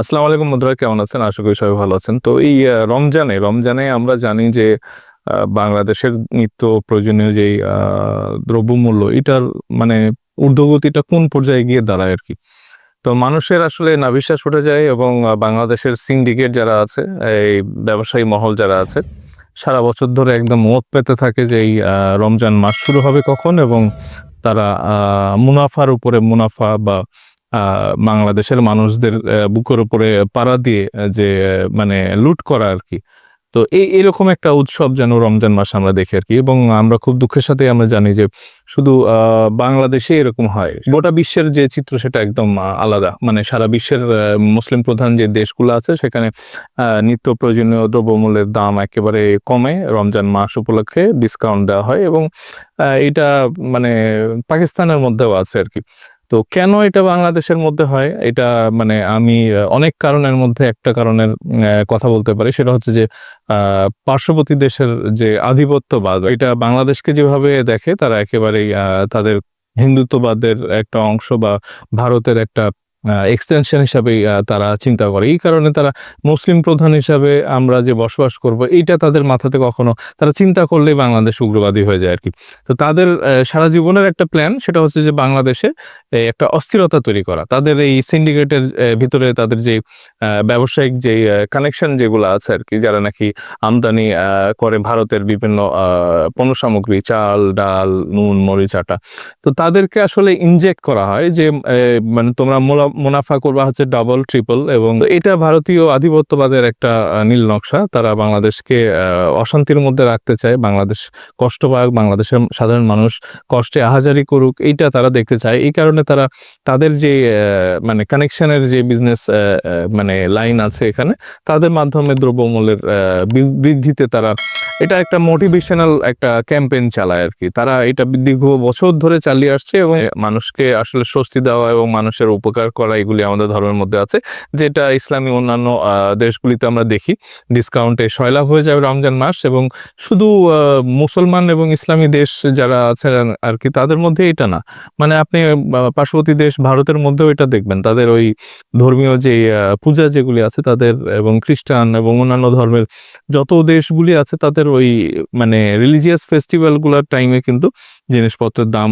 আসসালামু আলাইকুম মুদ্রা, কেমন আছেন? আশা করি সবাই ভালো আছেন। তো এই রমজানে রমজানে আমরা জানি যে বাংলাদেশের নিত্য প্রয়োজনীয় যেই দ্রব্যমূল্য, এটার মানে ঊর্ধ্বগতিটা কোন পর্যায়ে গিয়ে দাঁড়ায় আর কি তো মানুষের আসলে নাভিশ্বাস উঠে যায় এবং বাংলাদেশের সিন্ডিকেট যারা আছে, এই ব্যবসায়ী মহল যারা আছে, সারা বছর ধরে একদম মত পেতে থাকে যে এই রমজান মাস শুরু হবে কখন এবং তারা মুনাফার উপরে মুনাফা বা বাংলাদেশের মানুষদের বুকের উপরে পাড়া দিয়ে যে মানে লুট করা আর কি। তো এই, এরকম একটা উৎসব যেন রমজান মাস আমরা দেখি আর কি। এবং আমরা খুব দুঃখের সাথে আমরা জানি যে, শুধু বাংলাদেশে এরকম হয়। গোটা বিশ্বের যে চিত্র সেটা একদম আলাদা। মানে সারা বিশ্বের মুসলিম প্রধান যে দেশগুলো আছে, সেখানে নিত্য প্রয়োজনীয় দ্রব্যমূল্যের দাম একেবারে কমে। রমজান মাস উপলক্ষে ডিসকাউন্ট দেওয়া হয় এবং এটা মানে পাকিস্তানের মধ্যেও আছে আর কি। তো কেন এটা বাংলাদেশের মধ্যে হয়? এটা মানে আমি অনেক কারণের মধ্যে একটা কারণের কথা বলতে পারি। সেটা হচ্ছে যে পার্শ্ববর্তী দেশের যে আধিপত্যবাদ, এটা বাংলাদেশকে যেভাবে দেখে, তারা একেবারেই তাদের হিন্দুত্ববাদের একটা অংশ বা ভারতের একটা এক্সটেনশন হিসাবে তারা চিন্তা করে। এই কারণে তারা মুসলিম প্রধান হিসাবে আমরা যে বসবাস করব, এইটা তাদের মাথাতে কখনো তারা চিন্তা করলেই বাংলাদেশ উগ্রবাদী হয়ে যায় আর কি তো তাদের সারা জীবনের একটা প্ল্যান সেটা হচ্ছে যে বাংলাদেশে একটা অস্থিরতা তৈরি করা। তাদের এই সিন্ডিকেটের ভিতরে তাদের যে ব্যবসায়িক যে কানেকশন যেগুলো আছে আর কি যারা নাকি আমদানি করে ভারতের বিভিন্ন পণ্য সামগ্রী চাল, ডাল, নুন, মরিচ, আটা। তো তাদেরকে আসলে ইনজেক্ট করা হয় যে মানে তোমরা মোলা- মুনাফা করবা হচ্ছে ডাবল ট্রিপল এবং এটা ভারতীয় আধিপত্যবাদের একটা নীল নকশা। তারা বাংলাদেশকে অশান্তির মধ্যে রাখতে চায়। বাংলাদেশ কষ্ট পাক, বাংলাদেশের সাধারণ মানুষ কষ্টে আহাজারি করুক, এইটা তারা দেখতে চায়। এই কারণে তারা তাদের যে মানে কানেকশনের যে বিজনেস মানে লাইন আছে এখানে, তাদের মাধ্যমে দ্রব্যমূল্যের বৃদ্ধিতে তারা এটা একটা মোটিভেশনাল একটা ক্যাম্পেইন চালায় আর কি। তারা এটা দীর্ঘ বছর ধরে চালিয়ে আসছে এবং মানুষকে আসলে স্বস্তি দেওয়া এবং মানুষের উপকার করা এগুলি আমাদের ধর্মের মধ্যে আছে। যেটা ইসলামী অন্যান্য দেশগুলিতে আমরা দেখি। ডিসকাউন্টে সয়লাভ হয়ে যাবে রমজান মাস এবং শুধু মুসলমান এবং ইসলামী দেশ যারা আছেন আর কি, তাদের মধ্যে এটা না। মানে আপনি পার্শ্ববর্তী দেশ ভারতের মধ্যেও এটা দেখবেন। তাদের ওই ধর্মীয় যে পূজা যেগুলি আছে তাদের এবং খ্রিস্টান এবং অন্যান্য ধর্মের যত দেশগুলি আছে তাদের ওই মানে রিলিজিয়াস ফেস্টিভ্যালগুলার টাইমে কিন্তু জিনিসপত্রের দাম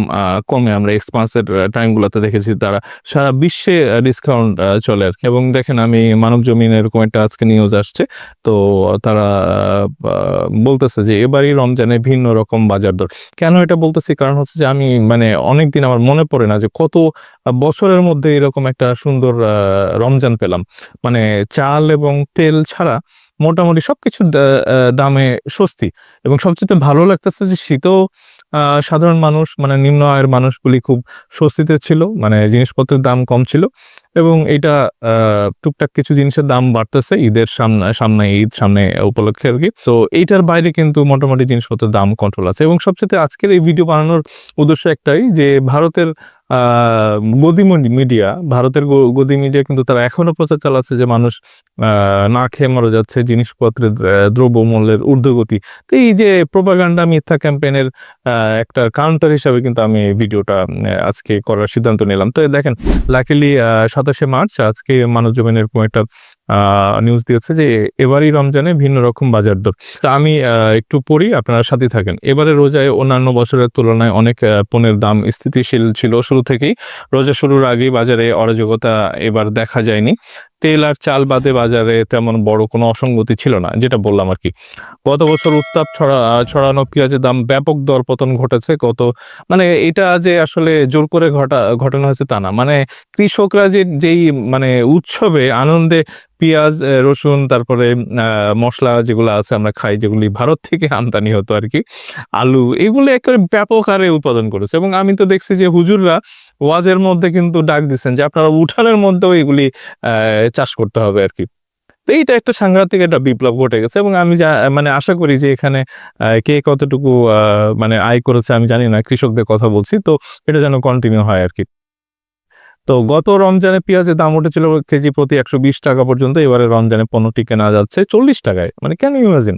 কমে। আমরা এক্সপান্সের টাইম গুলাতে দেখেছি তারা সারা বিশ্বে ডিসকাউন্ট চলে আর এবং দেখেন আমি মানব জমিন এরকম একটা আজকে নিউজ আসছে। তো তারা বলতেছে যে এবারই রমজানে ভিন্ন রকম বাজার দর। কেন এটা বলতেছি? কারণ হচ্ছে যে আমি মানে অনেকদিন আমার মনে পড়ে না যে কত বছরের মধ্যে এরকম একটা সুন্দর রমজান পেলাম। মানে চাল এবং তেল ছাড়া মোটামুটি সবকিছু দা- আহ, দামে স্বস্তি। এবং সবচেয়ে ভালো লাগতেছে যে শীতেও সাধারণ মানুষ মানে নিম্ন আয়ের মানুষগুলি খুব স্বস্তিতে ছিল মানে জিনিসপত্রের দাম কম ছিল। এবং এটা টুকটাক কিছু জিনিসের দাম বাড়তেছে ঈদের সামনে সামনে ঈদ, সামনে উপলক্ষে আর কি। তো এইটার বাইরে কিন্তু মোটামুটি জিনিসপত্রের দাম কন্ট্রোল আছে এবং সবচেয়ে আজকের এই ভিডিও বানানোর উদ্দেশ্য একটাই যে ভারতের গদি মিডিয়া ভারতের গদি মিডিয়া কিন্তু তারা এখনও প্রচার চালাচ্ছে যে মানুষ না খেয়ে মারা যাচ্ছে, জিনিসপত্রের দ্রব্যমূল্যের ঊর্ধ্বগতি। তো এই যে প্রোপাগান্ডা মিথ্যা ক্যাম্পেইনের একটা কাউন্টার হিসাবে কিন্তু আমি ভিডিওটা আজকে করার সিদ্ধান্ত নিলাম। তো দেখেন লাকিলি সাতাশে মার্চ আজকে মানব জমিন এরকম একটা নিউজ দিয়েছে যে এবারই রমজানে ভিন্ন রকম বাজার দর। তা আমি একটু পড়ি, আপনারা সাথে থাকেন। এবারে রোজায় অন্যান্য বছরের তুলনায় অনেক পণ্যের দাম স্থিতিশীল ছিল শুরু থেকেই। রোজা শুরুর আগেই বাজারে অরাজকতা এবার দেখা যায়নি। তেল আর চাল বাদে বাজারে তেমন বড় কোনো অসঙ্গতি ছিল না, যেটা বললাম আর কি। গত বছর উত্তাপ ছড়া, ছড়ানো পেঁয়াজের দাম ব্যাপক দরপতন ঘটেছে। কত মানে এটা যে আসলে জোর করে ঘটা, ঘটানো হয়েছে তা না। মানে কৃষকরা যে, যেই মানে উৎসবে আনন্দে পেঁয়াজ রসুন, তারপরে মশলা যেগুলো আছে আমরা খাই, যেগুলি ভারত থেকে আমদানি হতো আর কি আলু, এগুলো একেবারে ব্যাপক হারে উৎপাদন করেছে। এবং আমি তো দেখছি যে হুজুররা ওয়াজের মধ্যে কিন্তু ডাক দিচ্ছেন যে আপনারা উঠানের মধ্যেও এগুলি চাষ করতে হবে আর কি তো এইটা একটা সাংঘাতিক একটা বিপ্লব ঘটে গেছে এবং আমি যা মানে আশা করি যে এখানে কে কতটুকু মানে আয় করেছে আমি জানি না, কৃষকদের কথা বলছি, তো এটা যেন কন্টিনিউ হয় আর কি তো গত রমজানে পেঁয়াজের দাম উঠেছিল কেজি প্রতি একশো বিশ টাকা পর্যন্ত, এবারে রমজানে পণ্যটি কেনা যাচ্ছে চল্লিশ টাকায়। মানে কেন ইমাজিন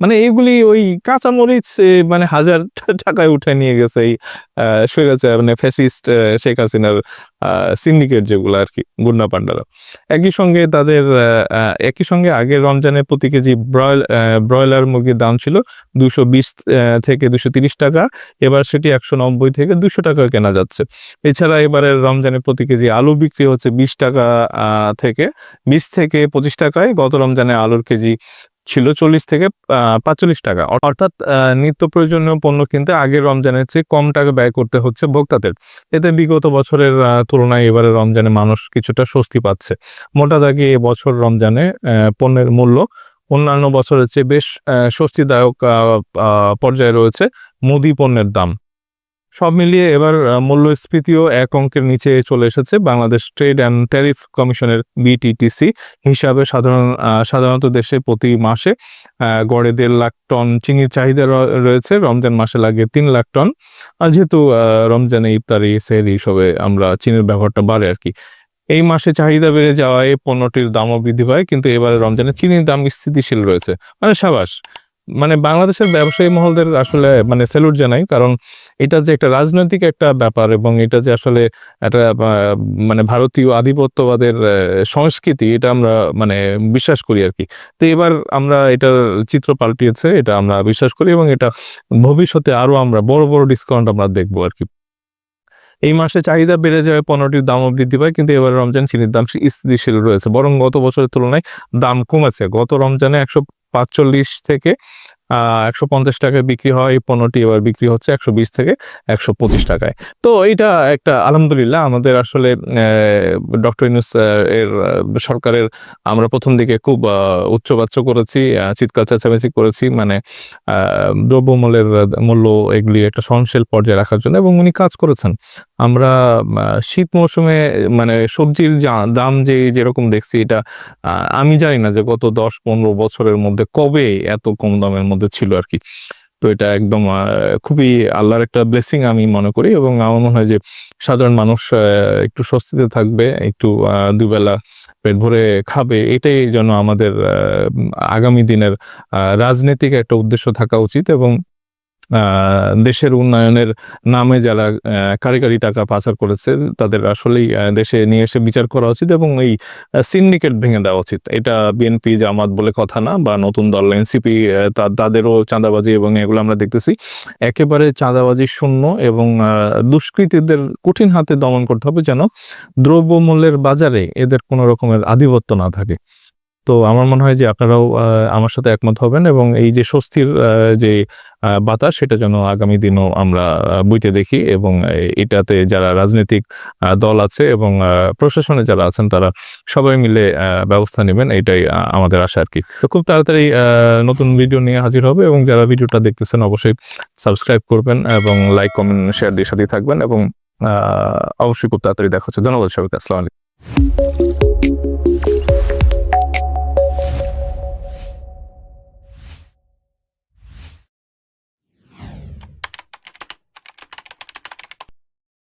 মানে এগুলি ওই কাঁচামরিচ মানে হাজার টাকায় উঠে নিয়ে গেছে এই স্বৈরাচার মানে ফ্যাসিস্ট শেখ হাসিনার সিন্ডিকেট যেগুলো আর কি, গুন্ডা পান্ডারা একই সঙ্গে তাদের একই সঙ্গে আগে রমজানের প্রতি কেজি ব্রয়েল ব্রয়লার মুরগির দাম ছিল দুশো বিশ থেকে দুশো তিরিশ টাকা, এবার সেটি একশো নব্বই থেকে দুশো টাকা কেনা যাচ্ছে। এছাড়া এবারের রমজানের প্রতি কেজি আলু বিক্রি হচ্ছে বিশ টাকা থেকে বিশ থেকে পঁচিশ টাকায়, গত রমজানে আলুর কেজি ছিল চল্লিশ থেকে পাঁচচল্লিশ টাকা। অর্থাৎ নিত্য প্রয়োজনীয় পণ্য কিনতে আগের রমজানের চেয়ে কম টাকা ব্যয় করতে হচ্ছে ভোক্তাদের। এতে বিগত বছরের তুলনায় এবারে রমজানে মানুষ কিছুটা স্বস্তি পাচ্ছে। মোটা দাগে এবছর রমজানে পণ্যের মূল্য অন্যান্য বছরের চেয়ে বেশ স্বস্তিদায়ক পর্যায়ে রয়েছে মুদি পণ্যের দাম। সব মিলিয়ে এবার মূল্যস্ফীতিও এক অঙ্কের নিচে চলে এসেছে বাংলাদেশ ট্রেড অ্যান্ড ট্যারিফ কমিশনের বিটিটিসি হিসাবে সাধারণ সাধারণত দেশে প্রতি মাসে গড়ে দেড় লাখ টন চিনির চাহিদা রয়েছে। রমজান মাসে লাগে তিন লাখ টন। যেহেতু রমজানে ইফতারি, সেহরি সবে আমরা চিনির ব্যবহারটা বাড়ে আর কি। এই মাসে চাহিদা বেড়ে যাওয়ায় পণ্যটির দামও বৃদ্ধি পায়, কিন্তু এবারে রমজানে চিনির দাম স্থিতিশীল রয়েছে। মানে সাবাস মানে বাংলাদেশের ব্যবসায়ী মহলদের আসলে মানে স্যালুট জানাই, কারণ এটা যে একটা রাজনৈতিক একটা ব্যাপার এবং এটা যে আসলে একটা মানে ভারতীয় আধিপত্যবাদের সংস্কৃতি, এটা আমরা মানে বিশ্বাস করি আর কি তো এবার আমরা এটা চিত্র পাল্টিয়েছে, এটা আমরা বিশ্বাস করি এবং এটা ভবিষ্যতে আরও আমরা বড় বড় ডিসকাউন্ট আমরা দেখব আর কি এই মাসে চাহিদা বেড়ে যাওয়ায় পণ্যটির দামও বৃদ্ধি পায়, কিন্তু এবার রমজান চিনির দাম স্থিতিশীল রয়েছে। বরং গত বছরের তুলনায় দাম কমেছে। গত রমজানে একশো পাঁচচল্লিশ থেকে একশো পঞ্চাশ টাকায় বিক্রি হয়, এই পণ্যটি এবার বিক্রি হচ্ছে একশো বিশ থেকে একশো পঁচিশ টাকায়। তো এটা একটা আলহামদুলিল্লাহ আমাদের আসলে ডক্টর ইনুস এর সরকারের আমরা প্রথম দিকে খুব উচ্চবাচ্য করেছি চিৎকার চেঁচামেচি করেছি মানে দ্রব্যমূল্যের মূল্য এগুলি একটা সহনশীল পর্যায়ে রাখার জন্য এবং উনি কাজ করেছেন। আমরা শীত মৌসুমে মানে সবজির দাম যে, যেরকম দেখছি এটা আমি জানি না যে গত দশ পনেরো বছরের মধ্যে কবে এত কম দামের মধ্যে ছিল আর কি তো এটা একদম খুবই আল্লাহর একটা ব্লেসিং আমি মনে করি এবং আমার মনে হয় যে সাধারণ মানুষ একটু স্বস্তিতে থাকবে, একটু দুবেলা পেট ভরে খাবে, এটাই যেন আমাদের আগামী দিনের রাজনৈতিক একটা উদ্দেশ্য থাকা উচিত এবং দেশের উন্নয়নের নামে যারা কারিগরি টাকা পাচার করেছে, তাদের আসলেই দেশে নিয়ে এসে বিচার করা উচিত এবং এই সিন্ডিকেট ভেঙে দেওয়া উচিত। এটা বিএনপি জামাত বলে কথা না, বা নতুন দল এনসিপি তাদেরও চাঁদাবাজি এবং এগুলো আমরা দেখতেছি। একেবারে চাঁদাবাজি শূন্য এবং দুষ্কৃতীদের কঠিন হাতে দমন করতে হবে যেন দ্রব্যমূল্যের বাজারে এদের কোনো রকমের আধিপত্য না থাকে। তো আমার মনে হয় যে আপনারাও আমার সাথে একমত হবেন এবং এই যে স্বস্তির যে বাতাস সেটা যেন আগামী দিনও আমরা বইতে দেখি এবং এটাতে যারা রাজনৈতিক দল আছে এবং প্রশাসনে যারা আছেন তারা সবাই মিলে ব্যবস্থা নেবেন এটাই আমাদের আশা আর কি। তো খুব তাড়াতাড়ি নতুন ভিডিও নিয়ে হাজির হবে এবং যারা ভিডিওটা দেখতেছেন অবশ্যই সাবস্ক্রাইব করবেন এবং লাইক কমেন্ট শেয়ার দিয়ে সাথে থাকবেন এবং অবশ্যই খুব তাড়াতাড়ি দেখা হচ্ছে। ধন্যবাদ সবাইকে, আসসালামু আলাইকুম।